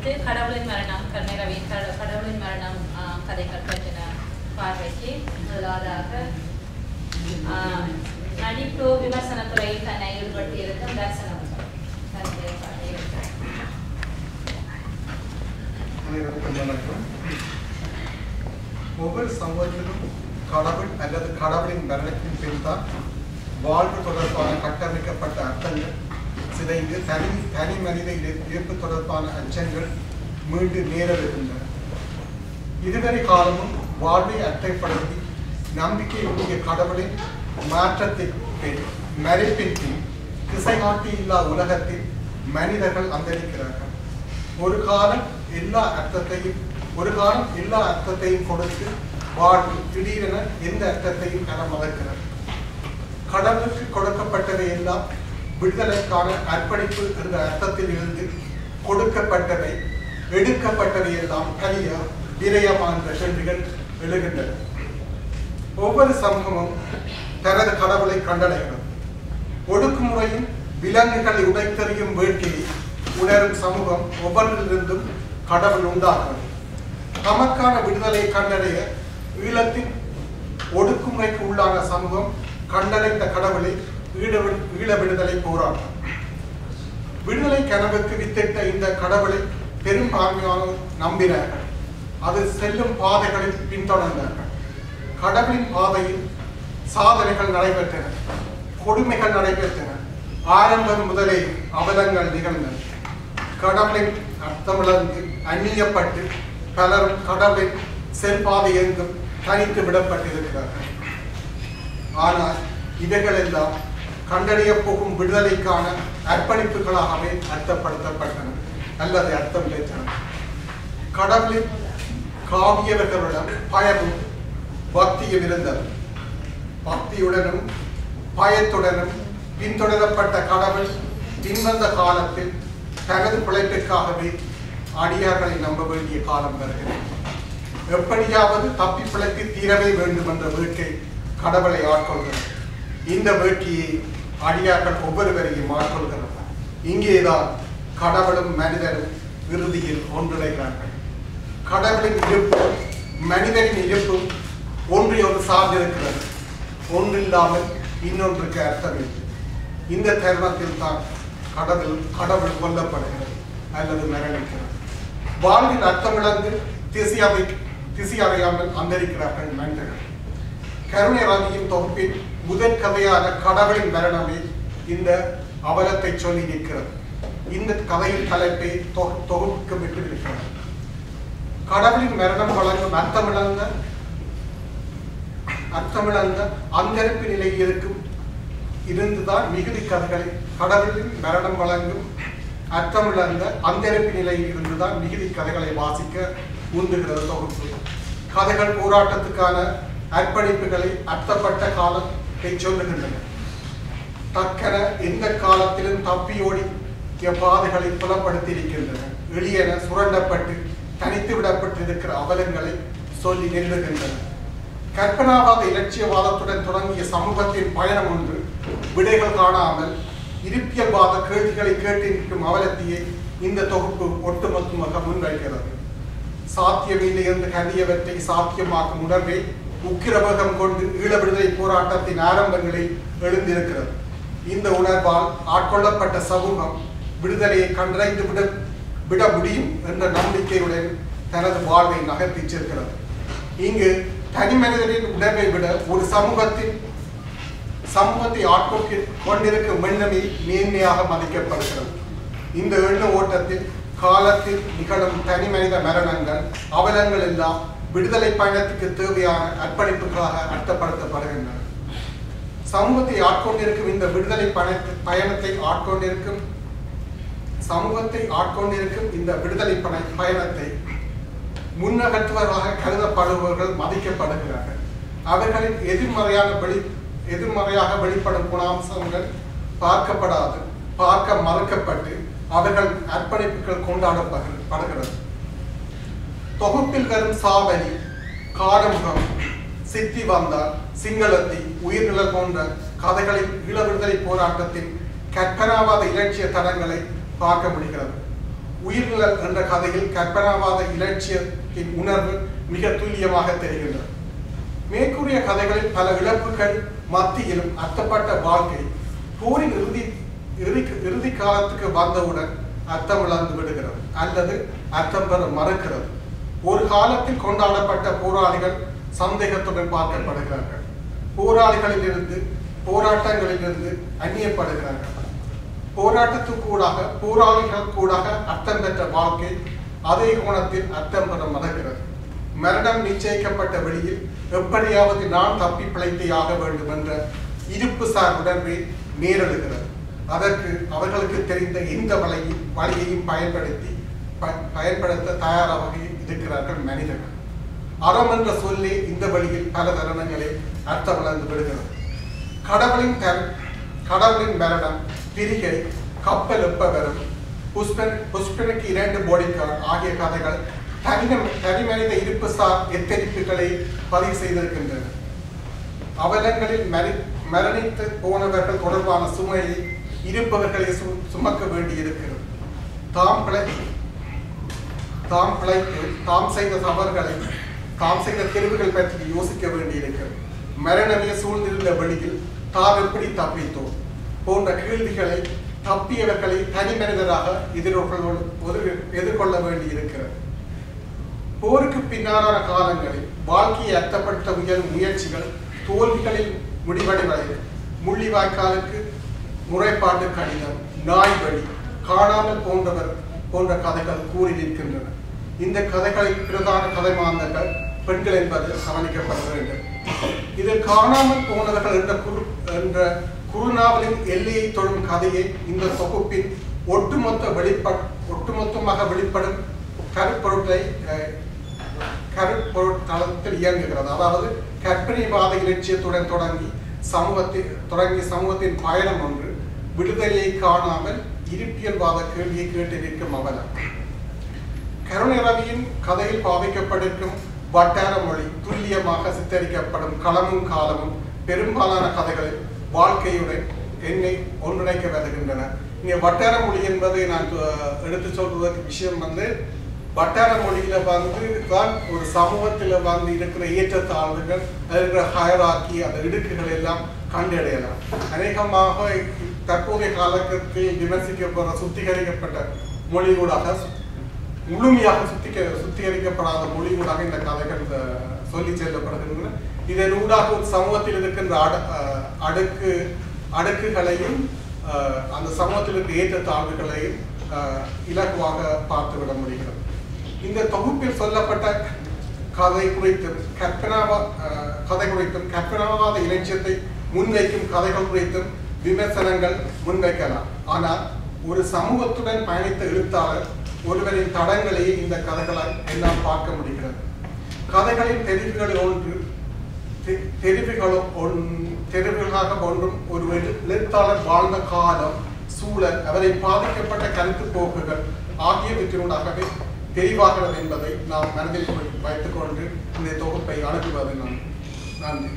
அடுத்து கடவுளின் மரணம் கண்ணை ரவி கடவுளின் மரணம் கதை கற்பன பார்வைக்கு முதலாவதாக ஆஹ், நடிப்பு விமர்சனத்துறையில் தன்னை ஈடுபடுத்தியிருக்கும் தர்சனம். ஒவ்வொரு சமூகத்திலும் கடவுள் அல்லது கடவுளின் மரணத்தின் பின்தான் வாழ்வு தொடர்பான கட்டமைக்கப்பட்ட அர்த்தங்கள் சிதைந்து தனி தனி மனித இழப்பு தொடர்பான அச்சங்கள் மீண்டும் நேரவிருந்தன இதுவரை காலமும் வாழ்வை அட்டைப்படுத்தி நம்பிக்கை உடைய கடவுளின் மாற்றத்தை பின் மறைப்பின் பின் திசைகாட்டி இல்லா உலகத்தில் மனிதர்கள் அந்தரிக்கிறார்கள். ஒரு காலம் எல்லா அர்த்தத்தையும் ஒரு காலம் எல்லா அர்த்தத்தையும் கொடுத்து வாழ்வு திடீரென எந்த அர்த்தத்தையும் பெற மறுக்கிறது கடவுளுக்கு கொடுக்கப்பட்டதை எல்லாம் விடுதலைக்கான அர்ப்பணிப்பு என்ற அர்த்தத்தில் இருந்து கொடுக்கப்பட்டவை எடுக்கப்பட்டவை எல்லாம் கலியா விரயமான என்ற கேள்விகள் எழுகின்றன. ஒவ்வொரு சமூகமும் தனது கடவுளை கண்டடைகிறது ஒடுக்குமுறையும் விலங்குகளை உடைத்தறியும் வேட்கையை உணரும் சமூகம் ஒவ்வொன்றிலிருந்தும் கடவுள் உண்டாகிறது தமக்கான விடுதலை கண்டடைய ஈழத்தின் ஒடுக்குமுறைக்கு உள்ளான சமூகம் கண்டடைந்த கடவுளை ஈழ விடுதலை போராட்டம். விடுதலை கனவுக்கு வித்திட்ட இந்த கடவுளை பெரும்பான்மையானோர் நம்பினார்கள். அது செல்லும் பாதைகளில் பின்தொடர்ந்தார்கள். கடவுளின் பாதையில் சாதனைகள் நடைபெற்றன. கொடுமைகள் நடைபெற்றன. ஆரம்பம் முதலே அவலங்கள் நிகழ்ந்தன. கடவுளின் அர்த்தமிழந்து அந்நியப்பட்டு பலரும் கடவுளின் செல்பாதை எங்கும் தனித்து விடப்பட்டிருக்கிறார்கள். ஆனால் இவைகள் எல்லாம் கண்டறிய போகும் விடுதலைக்கான அர்ப்பணிப்புகளாகவே அர்த்தப்படுத்தப்பட்டன. அல்லது அர்த்தம் பெற்றன. கடவுளின் காவியவர்களிடம் பயமும் பக்தியும் இருந்தது பக்தியுடனும் பயத்துடனும் பின்தொடரப்பட்ட கடவுள் பின்வந்த காலத்தில் தனது பிழைப்பிற்காகவே அடியார்களை நம்ப வேண்டிய காலம் வருகிறது. எப்படியாவது தப்பி பிழைத்து தீரவே வேண்டும் என்ற வேட்கை கடவுளை ஆட்கொள்கிறது இந்த வேட்டியை அடியாக்கள் ஒவ்வொருவரையும் ஆட்கொள்கிறது இங்கேதான் கடவுளும் மனிதரும் இறுதியில் ஒன்றிணைகிறார்கள். கடவுளின் இருப்பும் மனிதரின் இருப்பும் ஒன்றை ஒன்று சார்ந்திருக்கிறது. ஒன்றில்லாமல் இன்னொன்றுக்கு அர்த்தமில்லை இந்த தருணத்தில் தான் கடவுள் கடவுள் கொல்லப்படுகிறது அல்லது மரணிக்கிறது வாழ்வின் அர்த்தமிழந்து திசையவை திசையறையாமல் அந்தரிக்கிறார்கள் மனிதர்கள். கருணை ராஜியின் தொகுப்பின் முதற் கதையான கடவுளின் மரணமே இந்த அவலத்தை சொல்லி நிற்கிறது. இந்த கதையின் தலைப்பை தொகுக்கப்பட்டு விட்டு இருக்கிறது கடவுளின் மரணம் வழங்கும் அர்த்தமிழந்த அர்த்தமிழந்த அந்தரிப்பு நிலையில் இருக்கும் இருந்துதான் மிகுதி கதைகளை கடவுளின் மரணம் வழங்கும் அர்த்தமிழந்த அந்தரிப்பு நிலையில் இருந்துதான் மிகுதி கதைகளை வாசிக்க உந்துகிறது தொகுப்பு. கதைகள் போராட்டத்துக்கான அர்ப்பணிப்புகளை அர்த்தப்பட்ட காலம் சொல்லுகின்றன தக்கன எந்த காலத்திலும் தப்பியோடி பாதைகளை புலப்படுத்தியிருக்கின்றன. எளியன சுரண்டப்பட்டு தனித்து விடப்பட்டிருக்கிற அவலங்களை சொல்லி நிறுவுகின்றன கற்பனாவாத இலட்சியவாதத்துடன் தொடங்கிய சமூகத்தின் பயணம் ஒன்று விடைகள் காணாமல் இருப்பியல்வாத கேள்விகளை கேட்டு நிற்கும் அவலத்தையே இந்த தொகுப்பு ஒட்டுமொத்தமாக முன்வைக்கிறது. சாத்தியமில்லை என்று கருதியவற்றை சாத்தியமாக்கும் உணர்வை உக்கிரவேகம் கொண்டு ஈழ விடுதலை போராட்டத்தின் ஆரம்பங்களில் எழுந்திருக்கிறது. இந்த உணர்வால் ஆட்கொள்ளப்பட்ட சமூகம் விடுதலையை கண்டறிந்து விட விட முடியும் என்ற நம்பிக்கையுடன் தனது வாழ்வை நகர்த்திச்சிருக்கிறது. இங்கு தனி மனிதனின் உணர்வை விட ஒரு சமூகத்தின் சமூகத்தை ஆட்கொண்டு கொண்டிருக்கும் எண்ணமே மேன்மையாக மதிக்கப்படுகிறது. இந்த எண்ண ஓட்டத்தில் காலத்தில் நிகழும் தனி மனித மரணங்கள் அவலங்கள் எல்லாம் விடுதலை பயணத்துக்கு தேவையான அர்ப்பணிப்புகளாக அர்த்தப்படுத்தப்படுகின்றன. சமூகத்தை ஆட்கொண்டிருக்கும் இந்த விடுதலை பயண- பயணத்தை ஆட்கொண்டிருக்கும் சமூகத்தை ஆட்கொண்டிருக்கும் இந்த விடுதலை பண- பயணத்தை முன்னகற்றுவராக கருதப்படுபவர்கள் மதிக்கப்படுகிறார்கள். அவர்களின் எதிர்மறையான வெளி எதிர்மறையாக வெளிப்படும் குணாம்சங்கள் பார்க்கப்படாது பார்க்க மறுக்கப்பட்டு அவர்கள் அர்ப்பணிப்புகள் கொண்டாடப்படுகிறது தொகுப்பில் வரும் சாவலி காடமுகம் சித்தி வந்தார் சிங்களத்தி உயிர்நிழல் போன்ற கதைகளின் ஈழ விடுதலை போராட்டத்தின் கற்பனாவாத இலட்சிய தடங்களை பார்க்க முடிகிறது. உயிர்நிழல் என்ற கதையில் கற்பனாவாத இலட்சியத்தின் உணர்வு மிக துல்லியமாக தெரிகின்றது. மேற்கூறிய கதைகளில் பல இழப்புகள் மத்தியிலும் அர்த்தப்பட்ட வாழ்க்கை போரின் இறுதி இறுதி இறுதி காலத்துக்கு வந்தவுடன் அர்த்தம் இழந்து விடுகிறது அல்லது அர்த்தம் பெற மறுக்கிறது. ஒரு காலத்தில் கொண்டாடப்பட்ட போராளிகள் சந்தேகத்துடன் பார்க்கப்படுகிறார்கள். போராளிகளிலிருந்து போராட்டங்களிலிருந்து அந்நியப்படுகிறார்கள். போராட்டத்துக்கூடாக போராளிகள் கூடாக அர்த்தம் பெற்ற வாழ்க்கை அதே கோணத்தில் அர்த்தம் பெற மறக்கிறது மரணம் நிச்சயிக்கப்பட்ட வழியில் எப்படியாவது நான் தப்பி பிழைத்தே ஆக வேண்டும் என்ற இருப்பு சார் உணர்வே நேரிடுகிறது. அதற்கு அவர்களுக்கு தெரிந்த எந்த வழியை வழியையும் பயன்படுத்தி ப- பயன்படுத்த தயாராக இருக்கிறார்கள் மனிதர்கள். அறம் என்ற சொல்லி இந்த வழியில் பல தருணங்களில் அர்த்தம் வளர்ந்து விடுகிறது. கடவுளின் தர் கடவுளின் மரணம் பிரிகை கப்பல் எப்பவரும் புஷ்பன் புஷ்பனுக்கு இரண்டு போடிக்கார் ஆகிய கதைகள் தனி தனிமனித இருப்பு சார் எத்தரிப்புகளை பதிவு செய்திருக்கின்றன. அவலங்களில் மரி மரணித்து போனவர்கள் தொடர்பான சுமையை இருப்பவர்களை சு சுமக்க வேண்டியிருக்கிறது. தாம் பிழை தாம் பிழைத்து தாம் செய்த தவறுகளை தாம் செய்த தெருவுகள் பற்றி யோசிக்க வேண்டியிருக்கிறது. மரணமே சூழ்ந்திருந்த வழியில் தாம் எப்படி தப்பித்தோம்? போன்ற கேள்விகளை தப்பியவர்களை தனி மனிதராக எதிர்கொள்ள எதிர்கொள்ள வேண்டியிருக்கிறது. போருக்கு பின்னாலான காலங்களில் வாழ்க்கையை அர்த்தப்படுத்த முயலும் முயற்சிகள் தோல்விகளில் முடிவடைவதை முள்ளிவாய்க்காலுக்கு முறைப்பாட்டு கடிதம் நாய் வழி காணாமல் போன்றவர் போன்ற கதைகள் கூறி நிற்கின்றன. இந்த கதைகளில் பிரதான கதை மாந்தர்கள் பெண்கள் என்பது கவனிக்கப்பட வேண்டும். இது காணாமல் போனவர்கள் என்ற குறு என்ற குறுநாவலின் எல்லையை தொடும் கதையை இந்த தொகுப்பின் ஒட்டுமொத்த வெளிப்ப ஒட்டுமொத்தமாக வெளிப்படும் கருப்பொருட்டை அஹ், கருப்பொருட்தளத்தில் இயங்குகிறது. அதாவது கற்பனைவாத இலட்சியத்துடன் தொடங்கி சமூகத்தில் தொடங்கி சமூகத்தின் பயணம் ஒன்று விடுதலையை காணாமல் இருப்பியல்வாத கேள்வியை கேட்டு நிற்கும் அவலம் கருணை ரவியின் கதையில் பாவிக்கப்பட்டிருக்கும் வட்டார மொழி துல்லியமாக சித்தரிக்கப்படும் களமும் காலமும் பெரும்பாலான கதைகளில் வாழ்க்கையுடன் என்னை ஒன்றிணைக்க வருகின்றன. இங்கே வட்டார மொழி என்பதை நான் எடுத்து சொல்வதற்கு விஷயம் வந்து வட்டார மொழியில வந்து தான் ஒரு சமூகத்தில் வந்து இருக்கிற ஏற்றத்தாழ்வுகள் அதில் இருக்கிற ஹயராக்கி அந்த இடுக்குகள் எல்லாம் கண்டடையலாம். அநேகமாக தற்போதைய காலகட்டத்தில் விமர்சிக்கப்படுற சுத்திகரிக்கப்பட்ட மொழியூடாக முழுமையாக சுத்திக சுத்திகரிக்கப்படாத மொழிகளாக இந்த கதைகள் சொல்லி சொல்லிச் செல்லப்படுகின்றன இதன் ஊடாக ஒரு சமூகத்தில் இருக்கின்ற அட அடுக்கு அடுக்குகளையும் அந்த சமூகத்திற்கு ஏற்ற தாழ்வுகளையும் இலக்குவாக இலகுவாக பார்த்துவிட முடிகிறது. இந்த தொகுப்பில் சொல்லப்பட்ட கதை குறித்தும் கற்பனாவா கதை குறித்தும் கற்பனாவாத இலட்சியத்தை முன்வைக்கும் கதைகள் குறித்தும் விமர்சனங்கள் முன்வைக்கலாம். ஆனால் ஒரு சமூகத்துடன் பயணித்த எழுத்தாளர் ஒருவரின் தடங்களையே இந்த கதைகளால் எல்லாம் பார்க்க முடிகிறது. கதைகளின் தெரிவுகள் ஒன்று தெ- தெரிவுகளும் ஒன் தெரிவுகளாக ஒன்றும் ஒரு எழுத்தாளர் வாழ்ந்த காலம் சூழல் அவரை பாதிக்கப்பட்ட கருத்து போக்குகள் ஆகியவற்றினூடாகவே தெளிவாகிறது என்பதை நாம் மனதில் வைத்துக்கொண்டு இந்த தொகுப்பை அனுப்புவது நான் நன்றி.